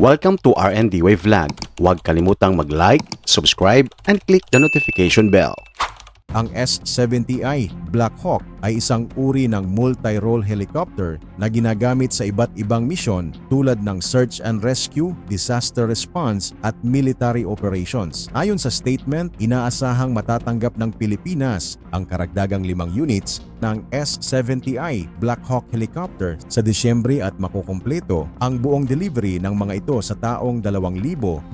Welcome to RND Wave Vlog. Huwag kalimutang mag-like, subscribe, and click the notification bell. Ang S-70I Black Hawk ay isang uri ng multi-role helicopter na ginagamit sa iba't ibang misyon tulad ng search and rescue, disaster response at military operations. Ayon sa statement, inaasahang matatanggap ng Pilipinas ang karagdagang limang units ng S-70I Black Hawk helicopter sa Disyembre at makukumpleto ang buong delivery ng mga ito sa taong 2025.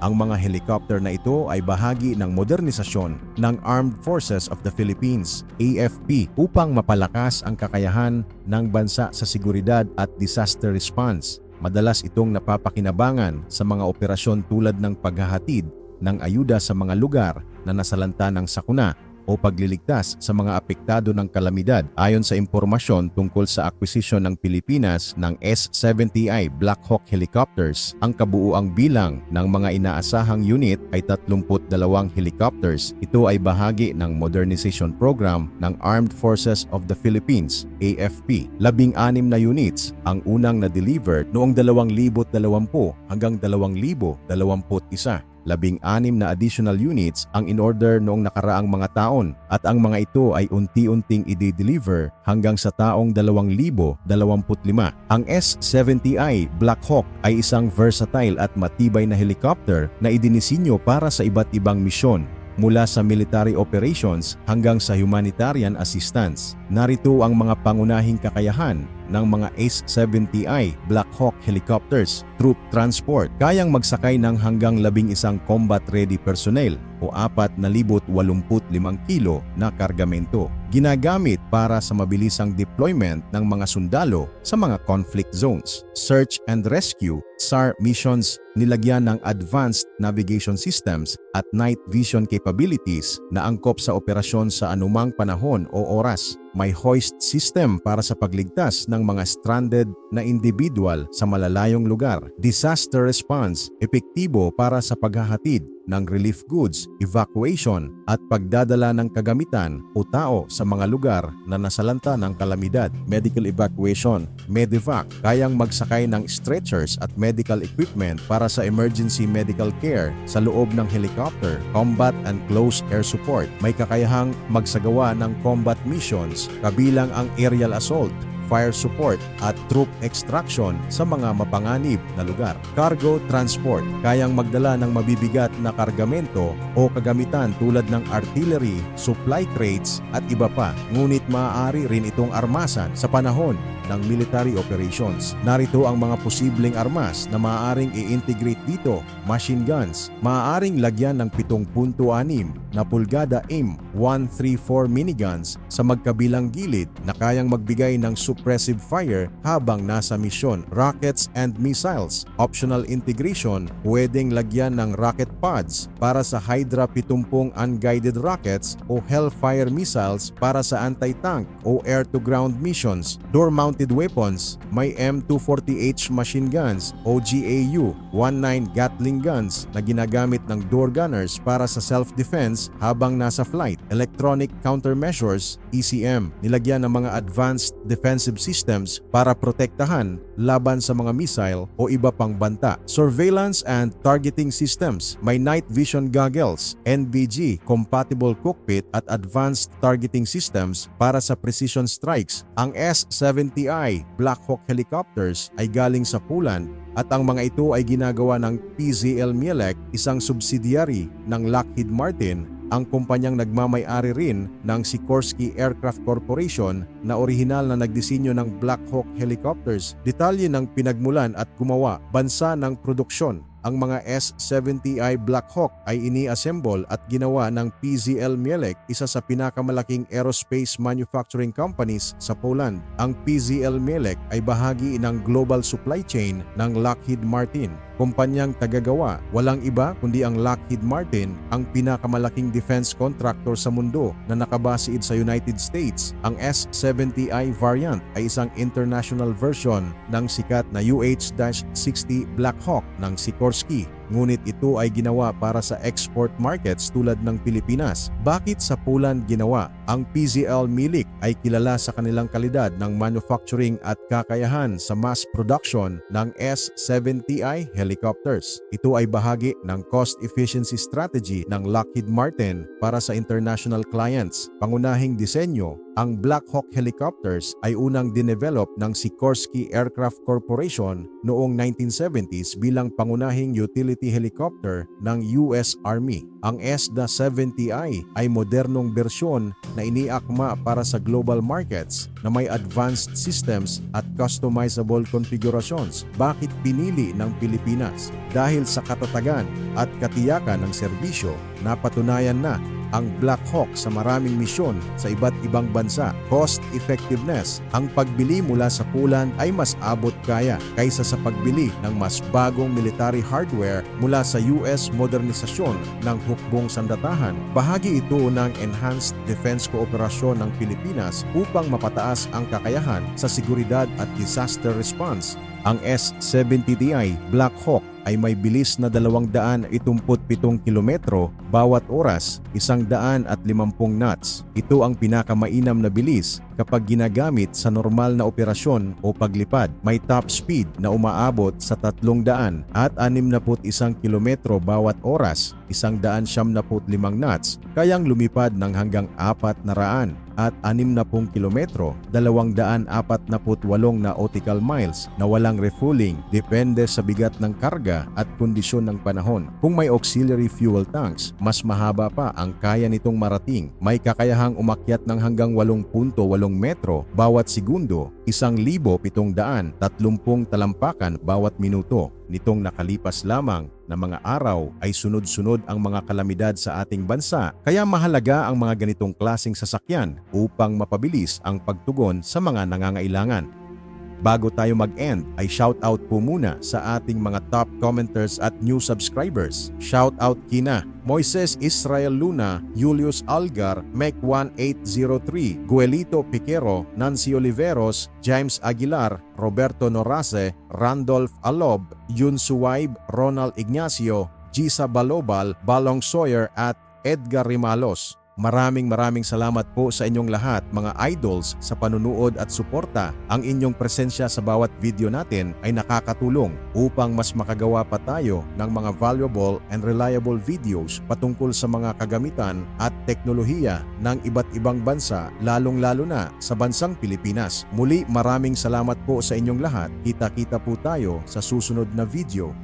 Ang mga helicopter na ito ay bahagi ng modernisasyon ng Armed Forces of the Philippines AFP upang mapalakas ang kakayahan ng bansa sa seguridad at disaster response. Madalas itong napapakinabangan sa mga operasyon tulad ng paghahatid ng ayuda sa mga lugar na nasalanta ng sakuna o pagliligtas sa mga apektado ng kalamidad ayon sa impormasyon tungkol sa acquisition ng Pilipinas ng S-70I Black Hawk helicopters. Ang kabuuang bilang ng mga inaasahang unit ay 32 helicopters. Ito ay bahagi ng modernization program ng Armed Forces of the Philippines AFP. Labing-anim na units ang unang na-deliver noong 2020 hanggang 2021 labing-anim na additional units ang in-order noong nakaraang mga taon at ang mga ito ay unti-unting i-deliver hanggang sa taong 2025. Ang S-70I Black Hawk ay isang versatile at matibay na helicopter na idinisinyo para sa iba't ibang misyon mula sa military operations hanggang sa humanitarian assistance. Narito ang mga pangunahing kakayahan ng mga ACE-70I Black Hawk helicopters, troop transport, kayang magsakay ng hanggang labing isang combat-ready personnel o 4,085 kilo na kargamento. Ginagamit para sa mabilisang deployment ng mga sundalo sa mga conflict zones. Search and Rescue SAR missions nilagyan ng advanced navigation systems at night vision capabilities na angkop sa operasyon sa anumang panahon o oras may hoist system para sa pagligtas ng mga stranded na individual sa malalayong lugar. Disaster response, epektibo para sa paghahatid ng relief goods, evacuation at pagdadala ng kagamitan o tao sa mga lugar na nasalanta ng kalamidad. Medical evacuation, Medivac, kayang magsakay ng stretchers at medical equipment para sa emergency medical care sa loob ng helicopter. Combat and close air support, may kakayahang magsagawa ng combat missions kabilang ang aerial assault, fire support at troop extraction sa mga mapanganib na lugar. Cargo transport, kayang magdala ng mabibigat na kargamento o kagamitan tulad ng artillery, supply crates at iba pa. Ngunit maaari rin itong armasan sa panahon ng military operations. Narito ang mga posibleng armas na maaaring i-integrate dito. Machine guns, maaaring lagyan ng 7.6 na pulgada AIM 134 miniguns sa magkabilang gilid na kayang magbigay ng suppressive fire habang nasa misyon. Rockets and missiles, optional integration, pwedeng lagyan ng rocket pods para sa Hydra 70 unguided rockets o Hellfire missiles para sa anti-tank o air-to-ground missions. Door-mounted weapons, may M240H machine guns o GAU 19 Gatling guns na ginagamit ng door gunners para sa self-defense habang nasa flight. Electronic countermeasures, ECM, nilagyan ng mga advanced defensive systems para protektahan laban sa mga missile o iba pang banta. Surveillance and targeting systems, may night vision goggles, NVG, compatible cockpit at advanced targeting systems para sa precision strikes. Ang S-70I Black Hawk helicopters ay galing sa Poland at ang mga ito ay ginagawa ng PZL Mielec, isang subsidiary ng Lockheed Martin ang kumpanyang nagmamay-ari rin ng Sikorsky Aircraft Corporation na orihinal na nagdisenyo ng Black Hawk helicopters. Detalye ng pinagmulan at gumawa bansa ng produksyon. Ang mga S-70I Black Hawk ay ini-assemble at ginawa ng PZL Mielec, isa sa pinakamalaking aerospace manufacturing companies sa Poland. Ang PZL Mielec ay bahagi ng global supply chain ng Lockheed Martin. Kumpanyang tagagawa, walang iba kundi ang Lockheed Martin, ang pinakamalaking defense contractor sa mundo na nakabaseid sa United States. Ang S-70I variant ay isang international version ng sikat na UH-60 Black Hawk ng Sikorsky. Ngunit ito ay ginawa para sa export markets tulad ng Pilipinas. Bakit sa Poland ginawa? Ang PZL Milik ay kilala sa kanilang kalidad ng manufacturing at kakayahan sa mass production ng S-70i helicopters. Ito ay bahagi ng cost efficiency strategy ng Lockheed Martin para sa international clients. Pangunahing disenyo, ang Black Hawk helicopters ay unang dinevelop ng Sikorsky Aircraft Corporation noong 1970s bilang pangunahing utility helicopter ng US Army. Ang SDA-70i ay modernong bersyon na iniakma para sa global markets na may advanced systems at customizable configurations. Bakit pinili ng Pilipinas? Dahil sa katatagan at katiyakan ng serbisyo, napatunayan na ang Black Hawk sa maraming misyon sa iba't ibang bansa. Cost effectiveness, ang pagbili mula sa Poland ay mas abot kaya kaysa sa pagbili ng mas bagong military hardware mula sa US modernisasyon ng hukbong sandatahan. Bahagi ito ng Enhanced Defense Cooperation ng Pilipinas upang mapataas ang kakayahan sa seguridad at disaster response. Ang S-70ti Black Hawk ay may bilis na 277 kilometro bawat oras, 150 knots. Ito ang pinakamainam na bilis kapag ginagamit sa normal na operasyon o paglipad. May top speed na umaabot sa 300 at 61 kilometro bawat oras, 175 knots, kayang lumipad ng hanggang 400 at 60 kilometro, 248 nautical miles na walang refueling depende sa bigat ng karga at kondisyon ng panahon. Kung may auxiliary fuel tanks, mas mahaba pa ang kaya nitong marating. May kakayahang umakyat ng hanggang 8.8 metro bawat segundo, 1,730 talampakan bawat minuto. Nitong nakalipas lamang na mga araw ay sunod-sunod ang mga kalamidad sa ating bansa kaya mahalaga ang mga ganitong klasing sasakyan upang mapabilis ang pagtugon sa mga nangangailangan. Bago tayo mag-end ay shoutout po muna sa ating mga top commenters at new subscribers. Shoutout kina Moises Israel Luna, Julius Algar, Mec1803, Guelito Piquero, Nancy Oliveros, James Aguilar, Roberto Norase, Randolph Alob, Yun Suwaib, Ronald Ignacio, Gisa Balobal, Balong Sawyer at Edgar Rimalos. Maraming maraming salamat po sa inyong lahat mga idols sa panunood at suporta. Ang inyong presensya sa bawat video natin ay nakakatulong upang mas makagawa pa tayo ng mga valuable and reliable videos patungkol sa mga kagamitan at teknolohiya ng iba't ibang bansa lalong-lalo na sa bansang Pilipinas. Muli maraming salamat po sa inyong lahat. Kita-kita po tayo sa susunod na video.